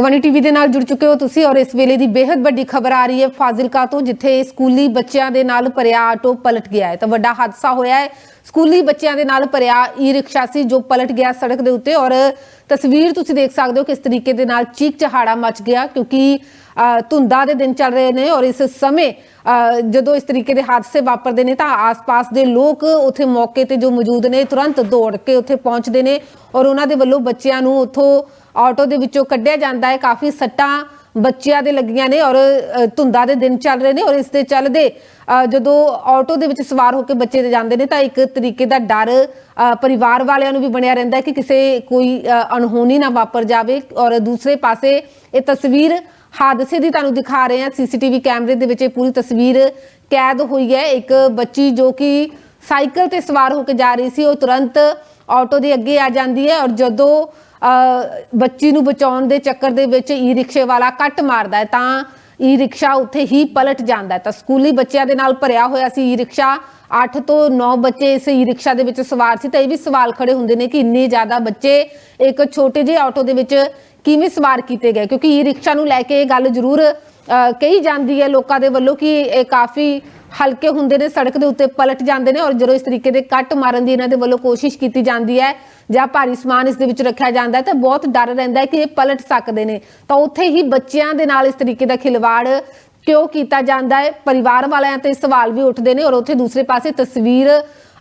Wani TV ਦੇ ਨਾਲ ਜੁੜ ਚੁੱਕੇ ਹੋ ਤੁਸੀਂ ਔਰ ਇਸ ਵੇਲੇ ਦੀ ਬੇहद ਵੱਡੀ ਖਬਰ ਆ ਰਹੀ ਹੈ ਫਾਜ਼ਿਲਕਾ ਤੋਂ ਜਿੱਥੇ ਸਕੂਲੀ ਬੱਚਿਆਂ ਦੇ ਨਾਲ ਭਰਿਆ ਆਟੋ ਪਲਟ ਗਿਆ ਹੈ। ਤਾਂ ਵੱਡਾ ਹਾਦਸਾ ਹੋਇਆ ਹੈ। ਸਕੂਲੀ ਬੱਚਿਆਂ ਦੇ ਨਾਲ ਭਰਿਆ ਈ ਰਿਕਸ਼ਾ ਸੀ ਜੋ ਪਲਟ ਗਿਆ ਸੜਕ ਦੇ ਉੱਤੇ ਔਰ ਤਸਵੀਰ ਤੁਸੀਂ ਦੇਖ ਸਕਦੇ ਹੋ ਕਿਸ ਤਰੀਕੇ ਦੇ ਨਾਲ ਚੀਕ ਚਹਾੜਾ ਮਚ ਗਿਆ ਕਿਉਂਕਿ ਅ, ਧੁੰਦਾਂ ਦੇ ਦਿਨ ਚੱਲ ਰਹੇ ਨੇ ਔਰ ਇਸ ਸਮੇਂ ਅ, ਜਦੋਂ ਇਸ ਤਰੀਕੇ ਦੇ ਹਾਦਸੇ ਵਾਪਰਦੇ ਨੇ ਤਾਂ ਆਸ-ਪਾਸ ਦੇ ਲੋਕ ਉੱਥੇ ਮੌਕੇ ਤੇ ਜੋ ਮੌਜੂਦ ਨੇ ਤੁਰੰਤ ਦੌੜ ਕੇ ਉੱਥੇ ਪਹੁੰਚਦੇ ਨੇ ਔਰ ਉਹਨਾਂ ਦੇ ਵੱਲੋਂ ਬੱਚਿਆਂ ਨੂੰ ਉੱਥੋਂ ਆਟੋ ਦੇ ਵਿੱਚੋਂ ਕੱਢਿਆ ਜਾਂਦਾ ਹੈ। ਕਾਫੀ ਸੱਟਾਂ ਬੱਚਿਆਂ ਦੇ ਲੱਗੀਆਂ ਨੇ ਔਰ ਅ, ਧੁੰਦਾਂ ਦੇ ਦਿਨ ਚੱਲ ਰਹੇ ਨੇ ਔਰ ਇਸ ਦੇ ਚੱਲਦੇ ਜਦੋਂ ਆਟੋ ਦੇ ਵਿੱਚ ਸਵਾਰ ਹੋ ਕੇ ਬੱਚੇ ਤੇ ਜਾਂਦੇ ਨੇ ਤਾਂ ਇੱਕ ਤਰੀਕੇ ਦਾ ਡਰ ਪਰਿਵਾਰ ਵਾਲਿਆਂ ਨੂੰ ਵੀ ਬਣਿਆ ਰਹਿੰਦਾ ਹੈ ਕਿ ਕਿਸੇ ਕੋਈ ਅ, ਅਣਹੋਣੀ ਨਾ ਵਾਪਰ ਜਾਵੇ ਔਰ ਦੂਸਰੇ ਪਾਸੇ ਇਹ ਤਸਵੀਰ ਹਾਦਸੇ ਦੀ ਤੁਹਾਨੂੰ ਦਿਖਾ ਰਹੇ ਹਾਂ। ਸੀਸੀਟੀਵੀ ਕੈਮਰੇ ਦੇ ਵਿੱਚ ਇਹ ਪੂਰੀ ਤਸਵੀਰ ਕੈਦ ਹੋਈ ਹੈ। ਇੱਕ ਬੱਚੀ ਜੋ ਕਿ ਸਾਈਕਲ ਤੇ ਸਵਾਰ ਹੋ ਕੇ ਜਾ ਰਹੀ ਸੀ ਉਹ ਤੁਰੰਤ ਆਟੋ ਦੇ ਅੱਗੇ ਆ ਜਾਂਦੀ ਹੈ ਔਰ ਜਦੋਂ ਅ, ਬੱਚੀ ਨੂੰ ਬਚਾਉਣ ਦੇ ਚੱਕਰ ਦੇ ਵਿੱਚ ਈ ਰਿਕਸ਼ੇ ਵਾਲਾ ਕੱਟ ਮਾਰਦਾ ਹੈ ਤਾਂ ਈ ਰਿਕਸ਼ਾ ਉੱਥੇ ਹੀ ਪਲਟ ਜਾਂਦਾ ਹੈ। ਤਾਂ ਸਕੂਲੀ ਬੱਚਿਆਂ ਦੇ ਨਾਲ ਭਰਿਆ ਹੋਇਆ ਸੀ ਈ ਰਿਕਸ਼ਾ 8 ਤੋਂ 9 ਬੱਚੇ ਇਸ ਈ ਰਿਕਸ਼ਾ ਦੇ ਵਿੱਚ ਸਵਾਰ ਸੀ। ਤਾਂ ਇਹ ਵੀ ਸਵਾਲ ਖੜੇ ਹੁੰਦੇ ਨੇ ਕਿ ਇੰਨੇ ਜ਼ਿਆਦਾ ਬੱਚੇ ਇੱਕ ਛੋਟੇ ਜਿਹੇ ਆਟੋ ਦੇ ਵਿੱਚ ਕਿਵੇਂ ਸਵਾਰ ਕੀਤੇ ਗਏ? ਕਿਉਂਕਿ ਈ ਰਿਕਸ਼ਾ ਨੂੰ ਲੈ ਕੇ ਇਹ ਗੱਲ ਜ਼ਰੂਰ ਅ, ਕਹੀ ਜਾਂਦੀ ਹੈ ਲੋਕਾਂ ਦੇ ਵੱਲੋਂ ਕਿ ਇਹ ਕਾਫੀ ਹਲਕੇ ਹੁੰਦੇ ਨੇ, ਸੜਕ ਦੇ ਉੱਤੇ ਪਲਟ ਜਾਂਦੇ ਨੇ ਔਰ ਜਦੋਂ ਇਸ ਤਰੀਕੇ ਦੇ ਕੱਟ ਮਾਰਨ ਦੀ ਇਹਨਾਂ ਦੇ ਵੱਲੋਂ ਕੋਸ਼ਿਸ਼ ਕੀਤੀ ਜਾਂਦੀ ਹੈ ਜਾਂ ਭਾਰੀ ਸਮਾਨ ਇਸ ਦੇ ਵਿੱਚ ਰੱਖਿਆ ਜਾਂਦਾ ਹੈ, ਤਾਂ ਬਹੁਤ ਡਰ ਰਹਿੰਦਾ ਹੈ ਕਿ ਇਹ ਪਲਟ ਸਕਦੇ ਨੇ। ਤਾਂ ਉੱਥੇ ਹੀ ਬੱਚਿਆਂ ਦੇ ਨਾਲ ਇਸ ਤਰੀਕੇ ਦਾ ਖਿਲਵਾੜ ਕਿਉਂ ਕੀਤਾ ਜਾਂਦਾ ਹੈ? ਪਰਿਵਾਰ ਵਾਲਿਆਂ ਤੇ ਸਵਾਲ ਵੀ ਉੱਠਦੇ ਨੇ ਔਰ ਉੱਥੇ ਦੂਸਰੇ ਪਾਸੇ ਤਸਵੀਰ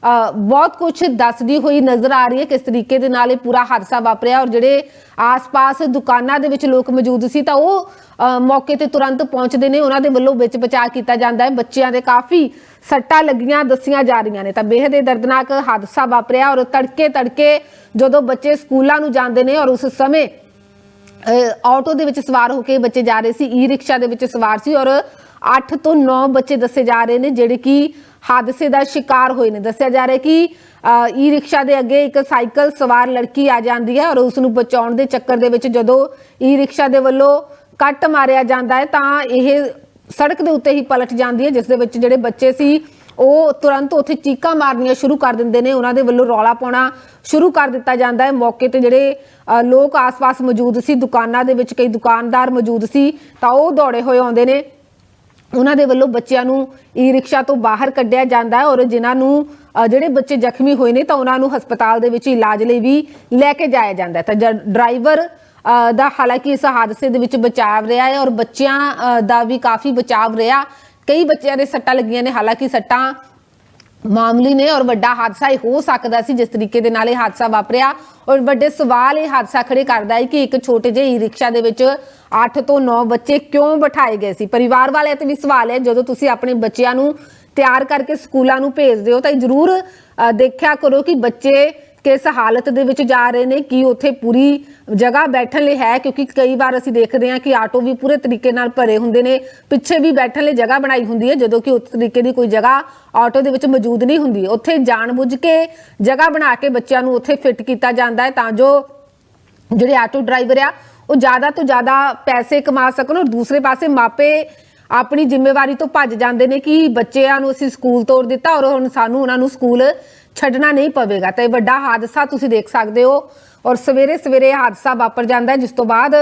ਬਹੁਤ ਕੁਝ ਦੱਸਦੀ ਹੋਈ ਨਜ਼ਰ ਆ ਰਹੀ ਹੈ ਕਿਸ ਤਰੀਕੇ ਦੇ ਨਾਲ ਇਹ ਪੂਰਾ ਹਾਦਸਾ ਵਾਪਰਿਆ ਔਰ ਜਿਹੜੇ ਆਸ-ਪਾਸ ਦੁਕਾਨਾਂ ਦੇ ਵਿੱਚ ਲੋਕ ਮੌਜੂਦ ਸੀ ਤਾਂ ਉਹ ਮੌਕੇ ਤੇ ਤੁਰੰਤ ਪਹੁੰਚਦੇ ਨੇ। ਉਹਨਾਂ ਦੇ ਵੱਲੋਂ ਵਿੱਚ ਬਚਾਅ ਕੀਤਾ ਜਾਂਦਾ ਹੈ। ਬੱਚਿਆਂ ਦੇ ਕਾਫੀ ਸੱਟਾਂ ਲੱਗੀਆਂ, ਦੱਸੀਆਂ ਜਾ ਰਹੀਆਂ ਨੇ। ਤਾਂ ਬੇਹਦ ਹੀ ਦਰਦਨਾਕ ਹਾਦਸਾ ਵਾਪਰਿਆ ਔਰ ਤੜਕੇ ਤੜਕੇ ਜਦੋਂ ਬੱਚੇ ਸਕੂਲਾਂ ਨੂੰ ਜਾਂਦੇ ਨੇ ਔਰ ਉਸ ਸਮੇਂ ਅਹ ਆਟੋ ਦੇ ਵਿੱਚ ਸਵਾਰ ਹੋ ਕੇ ਬੱਚੇ ਜਾ ਰਹੇ ਸੀ ਈ ਰਿਕਸ਼ਾ ਦੇ ਵਿੱਚ ਸਵਾਰ ਸੀ ਔਰ 8 ਤੋਂ 9 ਬੱਚੇ ਦੱਸੇ ਜਾ ਰਹੇ ਨੇ, ਜਿਹੜੇ ਕਿ ਹਾਦਸੇ ਦਾ ਸ਼ਿਕਾਰ ਹੋਏ ਨੇ। ਦੱਸਿਆ ਜਾ ਰਿਹਾ ਕਿ ਈ ਰਿਕਸ਼ਾ ਦੇ ਅੱਗੇ ਇੱਕ ਸਾਈਕਲ ਸਵਾਰ ਲੜਕੀ ਆ ਜਾਂਦੀ ਹੈ ਔਰ ਉਸ ਨੂੰ ਬਚਾਉਣ ਦੇ ਚੱਕਰ ਦੇ ਵਿੱਚ ਜਦੋਂ ਈ ਰਿਕਸ਼ਾ ਦੇ ਵੱਲੋਂ ਕੱਟ ਮਾਰਿਆ ਜਾਂਦਾ ਹੈ, ਤਾਂ ਇਹ ਸੜਕ ਦੇ ਉੱਤੇ ਹੀ ਪਲਟ ਜਾਂਦੀ ਹੈ, ਜਿਸ ਦੇ ਵਿੱਚ ਜਿਹੜੇ ਬੱਚੇ ਸੀ, ਉਹ ਤੁਰੰਤ ਉੱਥੇ ਚੀਕਾਂ ਮਾਰਨੀਆਂ ਸ਼ੁਰੂ ਕਰ ਦਿੰਦੇ ਨੇ। ਉਹਨਾਂ ਦੇ ਵੱਲੋਂ ਰੌਲਾ ਪਾਉਣਾ ਸ਼ੁਰੂ ਕਰ ਦਿੱਤਾ ਜਾਂਦਾ ਹੈ। ਮੌਕੇ ਤੇ ਜਿਹੜੇ ਲੋਕ ਆਸ-ਪਾਸ ਮੌਜੂਦ ਸੀ, ਦੁਕਾਨਾਂ ਦੇ ਵਿੱਚ ਕਈ ਦੁਕਾਨਦਾਰ ਮੌਜੂਦ ਸੀ, ਤਾਂ ਉਹ ਦੌੜੇ ਹੋਏ ਆਉਂਦੇ ਨੇ। ਉਹਨਾਂ ਦੇ ਵੱਲੋਂ ਬੱਚਿਆਂ ਨੂੰ ਈ ਰਿਕਸ਼ਾ ਤੋਂ ਬਾਹਰ ਕੱਢਿਆ ਜਾਂਦਾ ਹੈ ਔਰ ਜਿਨ੍ਹਾਂ ਨੂੰ ਜਿਹੜੇ ਬੱਚੇ ਜ਼ਖਮੀ ਹੋਏ ਨੇ ਤਾਂ ਉਹਨਾਂ ਨੂੰ ਹਸਪਤਾਲ ਦੇ ਵਿੱਚ ਇਲਾਜ ਲਈ ਵੀ ਲੈ ਕੇ ਜਾਇਆ ਜਾਂਦਾ ਹੈ। ਤਾਂ ਡਰਾਈਵਰ ਅ, ਦਾ ਹਾਲਾਂਕਿ ਇਸ ਹਾਦਸੇ ਦੇ ਵਿੱਚ ਬਚਾਵ ਰਿਹਾ ਹੈ ਔਰ ਬੱਚਿਆਂ ਦਾ ਵੀ ਕਾਫੀ ਬਚਾਵ ਰਿਹਾ। ਕਈ ਬੱਚਿਆਂ ਦੇ ਸੱਟਾਂ ਲੱਗੀਆਂ ਨੇ ਹਾਲਾਂਕਿ ਸੱਟਾਂ ਮਾਮੂਲੀ ਨੇ ਔਰ ਵੱਡਾ ਹਾਦਸਾ ਇਹ ਹੋ ਸਕਦਾ ਸੀ ਜਿਸ ਤਰੀਕੇ ਦੇ ਨਾਲ ਇਹ ਹਾਦਸਾ ਵਾਪਰਿਆ। ਔਰ ਵੱਡੇ ਸਵਾਲ ਇਹ ਹਾਦਸਾ ਖੜੇ ਕਰਦਾ ਹੈ ਕਿ ਇੱਕ ਛੋਟੇ ਜਿਹੇ ਈ ਰਿਕਸ਼ਾ ਦੇ ਵਿੱਚ 8 ਤੋਂ 9 ਬੱਚੇ ਕਿਉਂ ਬਿਠਾਏ ਗਏ ਸੀ? ਪਰਿਵਾਰ ਵਾਲਿਆਂ ਤੇ ਵੀ ਸਵਾਲ ਹੈ, ਜਦੋਂ ਤੁਸੀਂ ਆਪਣੇ ਬੱਚਿਆਂ ਨੂੰ ਤਿਆਰ ਕਰਕੇ ਸਕੂਲਾਂ ਨੂੰ ਭੇਜਦੇ ਹੋ ਤਾਂ ਇਹ ਜ਼ਰੂਰ ਦੇਖਿਆ ਕਰੋ ਕਿ ਬੱਚੇ ਕਿਸ ਹਾਲਤ ਦੇ ਵਿੱਚ ਜਾ ਰਹੇ ਨੇ, ਕੀ ਉੱਥੇ ਪੂਰੀ ਜਗ੍ਹਾ ਬੈਠਣ ਲਈ ਹੈ? ਕਿਉਂਕਿ ਕਈ ਵਾਰ ਅਸੀਂ ਦੇਖਦੇ ਹਾਂ ਕਿ ਆਟੋ ਵੀ ਪੂਰੇ ਤਰੀਕੇ ਨਾਲ ਭਰੇ ਹੁੰਦੇ ਨੇ, ਪਿੱਛੇ ਵੀ ਬੈਠਣ ਲਈ ਜਗ੍ਹਾ ਬਣਾਈ ਹੁੰਦੀ ਹੈ, ਜਦੋਂ ਕਿ ਉਸ ਤਰੀਕੇ ਦੀ ਕੋਈ ਜਗ੍ਹਾ ਆਟੋ ਦੇ ਵਿੱਚ ਮੌਜੂਦ ਨਹੀਂ ਹੁੰਦੀ। ਉੱਥੇ ਜਾਣਬੁੱਝ ਕੇ ਜਗ੍ਹਾ ਬਣਾ ਕੇ ਬੱਚਿਆਂ ਨੂੰ ਉੱਥੇ ਫਿੱਟ ਕੀਤਾ ਜਾਂਦਾ ਹੈ, ਤਾਂ ਜੋ ਜਿਹੜੇ ਆਟੋ ਡਰਾਈਵਰ ਆ, ਉਹ ਜ਼ਿਆਦਾ ਤੋਂ ਜ਼ਿਆਦਾ ਪੈਸੇ ਕਮਾ ਸਕਣ ਔਰ ਦੂਸਰੇ ਪਾਸੇ ਮਾਪੇ ਆਪਣੀ ਜ਼ਿੰਮੇਵਾਰੀ ਤੋਂ ਭੱਜ ਜਾਂਦੇ ਨੇ ਕਿ ਬੱਚਿਆਂ ਨੂੰ ਅਸੀਂ ਸਕੂਲ ਤੋੜ ਦਿੱਤਾ ਔਰ ਹੁਣ ਸਾਨੂੰ ਉਹਨਾਂ ਨੂੰ ਸਕੂਲ ਛੱਡਣਾ ਨਹੀਂ ਪਵੇਗਾ। ਤਾਂ ਇਹ ਵੱਡਾ ਹਾਦਸਾ ਤੁਸੀਂ ਦੇਖ ਸਕਦੇ ਹੋ ਔਰ ਸਵੇਰੇ ਸਵੇਰੇ ਹਾਦਸਾ ਵਾਪਰ ਜਾਂਦਾ ਹੈ, ਜਿਸ ਤੋਂ ਬਾਅਦ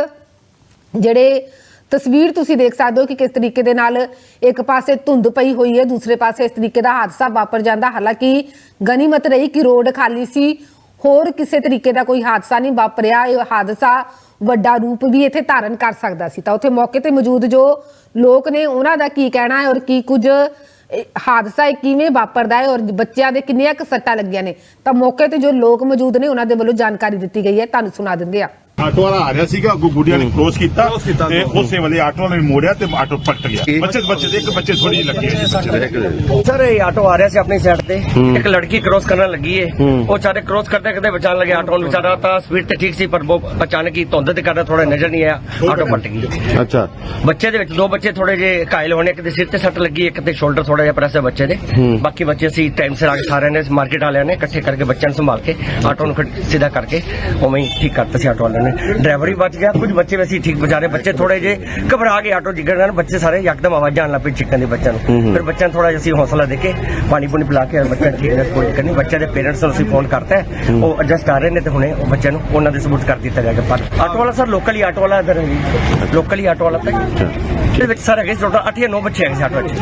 ਜਿਹੜੇ ਤਸਵੀਰ ਤੁਸੀਂ ਦੇਖ ਸਕਦੇ ਹੋ ਕਿ ਕਿਸ ਤਰੀਕੇ ਦੇ ਨਾਲ ਇੱਕ ਪਾਸੇ ਧੁੰਦ ਪਈ ਹੋਈ ਹੈ, ਦੂਸਰੇ ਪਾਸੇ ਇਸ ਤਰੀਕੇ ਦਾ ਹਾਦਸਾ ਵਾਪਰ ਜਾਂਦਾ ਹਾਲਾਂਕਿ ਗਨੀਮਤ ਰਹੀ ਕਿ ਰੋਡ ਖਾਲੀ ਸੀ, ਹੋਰ ਕਿਸੇ ਤਰੀਕੇ ਦਾ ਕੋਈ ਹਾਦਸਾ ਨਹੀਂ ਵਾਪਰਿਆ। ਇਹ ਹਾਦਸਾ ਵੱਡਾ ਰੂਪ ਵੀ ਇੱਥੇ ਧਾਰਨ ਕਰ ਸਕਦਾ ਸੀ। ਤਾਂ ਉੱਥੇ ਮੌਕੇ ਤੇ ਮੌਜੂਦ ਜੋ ਲੋਕ ਨੇ, ਉਹਨਾਂ ਦਾ ਕੀ ਕਹਿਣਾ ਹੈ ਔਰ ਕੀ ਕੁਝ ਇਹ ਹਾਦਸਾ ਇਹ ਕਿਵੇਂ ਵਾਪਰਦਾ ਹੈ ਔਰ ਬੱਚਿਆਂ ਦੇ ਕਿੰਨੀਆਂ ਕੁ ਸੱਟਾਂ ਲੱਗੀਆਂ ਨੇ? ਤਾਂ ਮੌਕੇ ਤੇ ਜੋ ਲੋਕ ਮੌਜੂਦ ਨੇ, ਉਹਨਾਂ ਦੇ ਵੱਲੋਂ ਜਾਣਕਾਰੀ ਦਿੱਤੀ ਗਈ ਹੈ। ਤੁਹਾਨੂੰ ਸੁਣਾ ਦਿੰਦੇ ਆ ਆਟੋ ਵਾਲਾ ਆ ਰਿਹਾ ਸੀਗਾ ਅੱਗੋਂ ਗੁੱਡੀਆਂ ਨੇ ਕ੍ਰੋਸ ਕੀਤਾ ਤੇ। ਉਸੇ ਵੇਲੇ ਆਟੋ ਵਾਲੇ ਨੇ ਮੋੜਿਆ ਤੇ ਆਟੋ ਪਲਟ ਗਿਆ। ਬੱਚੇ ਬੱਚੇ ਦੇ ਇੱਕ ਬੱਚੇ ਥੋੜੀ ਜਿਹੀ ਲੱਗੀ। ਸਰ ਇਹ ਆਟੋ ਆ ਰਿਹਾ ਸੀ ਆਪਣੀ ਸਾਈਡ ਤੇ। ਇੱਕ ਲੜਕੀ ਕ੍ਰੋਸ ਕਰਨ ਲੱਗੀ ਏ। ਉਹ ਚਾਰੇ ਕ੍ਰੋਸ ਕਰਦੇ ਕਰਦੇ ਬਚਾਉਣ ਲੱਗੇ ਆਟੋ ਨੂੰ। ਵਿਚਾਰਾ ਤਾਂ ਸਪੀਡ ਤੇ ਠੀਕ ਸੀ ਪਰ ਉਹ ਅਚਾਨਕ ਹੀ ਧੁੰਦ ਦੇ ਕਾਰਨ ਥੋੜਾ ਨਜ਼ਰ ਨਹੀਂ ਆਇਆ ਆਟੋ ਪਲਟ ਗਈ। ਅੱਛਾ। ਬੱਚੇ ਦੇ ਵਿੱਚ ਦੋ ਬੱਚੇ ਥੋੜੇ ਜੇ ਘਾਇਲ ਹੋਣੇ ਇੱਕ ਦੇ ਸਿਰ ਤੇ ਸੱਟ ਲੱਗੀ ਇੱਕ ਤੇ ਸ਼ੋਲਡਰ ਥੋੜਾ ਜਿਹਾ ਪ੍ਰੈਸ ਹੈ ਬੱਚੇ ਦੇ। ਬਾਕੀ ਬੱਚੇ ਅਸੀਂ ਟਾਈਮ ਸਿਰ ਆ ਕੇ ਸਾਰਿਆਂ ਨੇ ਮਾਰਕੀਟ ਵਾਲਿਆਂ ਨੇ ਇਕੱਠੇ ਕਰਕੇ ਬੱਚਿਆਂ ਨੂੰ ਸੰਭਾਲ ਕੇ ਆਟੋ ਨੂੰ ਸਿੱਧਾ ਕਰਕੇ ਉਵੇਂ ਹੀ ਠੀਕ ਕਰਤਾ ਸੀ ਆਟੋ ਵਾਲਿਆਂ ਨੇ। ਡਰਾਈਵਰ ਵੀ ਬਚ ਗਿਆ। ਕੁਝ ਬੱਚੇ ਵੈਸੇ ਹੀ ਠੀਕ ਵਿਚਾਰੇ ਬੱਚੇ ਥੋੜੇ ਜੇ ਘਬਰਾ ਗਏ ਆਟੋ ਜਿਗੜ ਨਾਲ ਬੱਚੇ ਸਾਰੇ ਯਕਦਮ ਆਵਾਜ਼ਾਂ ਆਉਣ ਲੱਗ ਪਈ ਚਿੱਕਣ ਦੇ ਬੱਚਿਆਂ ਨੂੰ। ਫਿਰ ਬੱਚਿਆਂ ਨੂੰ ਥੋੜਾ ਜਿਹਾ ਅਸੀਂ ਹੌਸਲਾ ਦੇ ਕੇ ਪਾਣੀ ਪੂਣੀ ਪਿਲਾ ਕੇ ਬੱਚਾ ਠੀਕ ਨੇ ਕੋਈ ਦਿੱਕਤ ਨਹੀਂ। ਬੱਚੇ ਦੇ ਪੇਰੈਂਟਸ ਨੂੰ ਅਸੀਂ ਫੋਨ ਕਰਤਾ ਹੈ। ਉਹ ਐਡਜਸਟ ਕਰ ਰਹੇ ਨੇ ਤੇ ਹੁਣੇ ਉਹ ਬੱਚਿਆਂ ਨੂੰ ਉਹਨਾਂ ਦੇ ਸਬੂਤ ਕਰ ਦਿੱਤਾ ਜਾਏਗਾ। ਪਰ ਆਟੋ ਵਾਲਾ ਸਰ ਲੋਕਲੀ ਆਟੋ ਵਾਲਾ ਇਧਰ ਹੈ ਲੋਕਲੀ ਆਟੋ ਵਾਲਾ ਤਾਂ ਇਹਦੇ ਵਿੱਚ ਸਰ ਹੈਗੇ ਟੋਟਲ 8 ਜਾਂ 9 ਬੱਚੇ ਹੈਗੇ ਸੀ ਆਟੋ ਵਿੱਚ